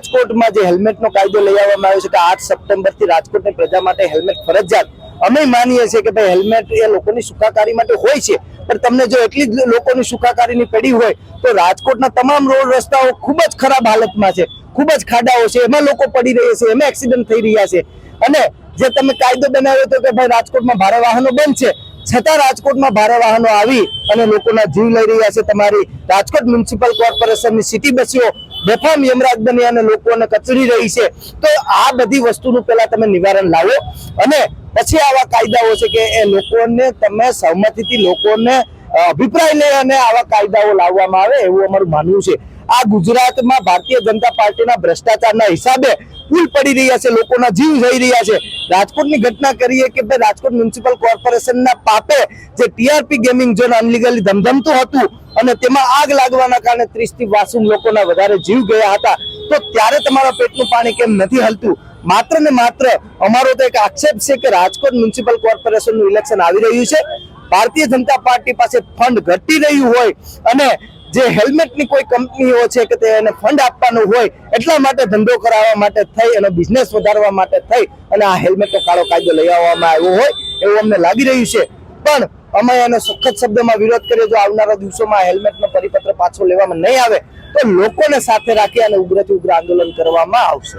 રાજકોટમાં જે હેલ્મેટનો કાયદો લઈ આવવામાં આવ્યો છે કે આઠ સપ્ટેમ્બરથી રાજકોટની પ્રજા માટે હેલ્મેટ ફરજિયાત. અમે માનીએ છીએ કે ભાઈ હેલ્મેટ એ લોકોની સુખાકારી માટે હોય છે, પણ તમને જો એટલી જ લોકોની સુખાકારીની પડી હોય, તો રાજકોટના તમામ રોડ રસ્તાઓ ખૂબ જ ખરાબ હાલતમાં છે, ખૂબ જ ખાડાઓ છે, એમાં લોકો પડી રહ્યા છે, એમાં એક્સિડન્ટ થઈ રહ્યા છે. અને જે તમે કાયદો બનાવ્યો હતો કે ભાઈ રાજકોટમાં ભારે વાહનો બંધ છે, છતાં રાજકોટમાં ભારે વાહનો આવી અને લોકોના જીવ લઈ રહ્યા છે તમારી રાજકોટ મ્યુનિસિપલ કોર્પોરેશનની સિટી બસીઓ બેફામ યમરાજ બની અને લોકોને કચડી રહી છે. તો આ બધી વસ્તુનું પહેલા તમે નિવારણ લાવો અને પછી આવા કાયદાઓ છે કે એ લોકોને તમે સહમતિથી લોકોને અભિપ્રાય લઈ અને આવા કાયદાઓ લાવવામાં આવે એવું અમારું માનવું છે. આ ગુજરાતમાં ભારતીય જનતા પાર્ટીના ભ્રષ્ટાચારના હિસાબે પુલ પડી રહ્યા છે, લોકોના જીવ જઈ રહ્યા છે. રાજકોટની ઘટના કરીએ કે ભાઈ રાજકોટ મ્યુનિસિપલ કોર્પોરેશનના પાપે જે ટીઆરપી ગેમિંગ ઝોન અનલીગલી ધમધમતું હતું અને તેમાં આગ લાગવાના કારણે ત્રીસથી વાસુમ લોકોના વધારે જીવ ગયા હતા, તો ત્યારે તમારા પેટનું પાણી કેમ નથી હલતું? માત્ર ને માત્ર અમારો તો એક આક્ષેપ છે કે રાજકોટ મ્યુનિસિપલ કોર્પોરેશનનું ઇલેક્શન આવી રહ્યું છે. ભારતીય જનતા પાર્ટી પાસે ફંડ ઘટી રહ્યું હોય અને જે હેલ્મેટની કોઈ કંપનીઓ છે કે તેને ફંડ આપવાનું હોય, એટલા માટે ધંધો કરાવવા માટે થઈ અને બિઝનેસ વધારવા માટે થઈ અને આ હેલ્મેટનો કાળો કાયદો લઈ આવવામાં આવ્યો હોય એવું અમને લાગી રહ્યું છે. પણ અમે એનો સખત શબ્દમાં વિરોધ કર્યો જો આવનારા દિવસોમાં હેલ્મેટનો પરિપત્ર પાછો લેવામાં નહીં આવે, તો લોકોને સાથે રાખી અને ઉગ્રથી ઉગ્ર આંદોલન કરવામાં આવશે.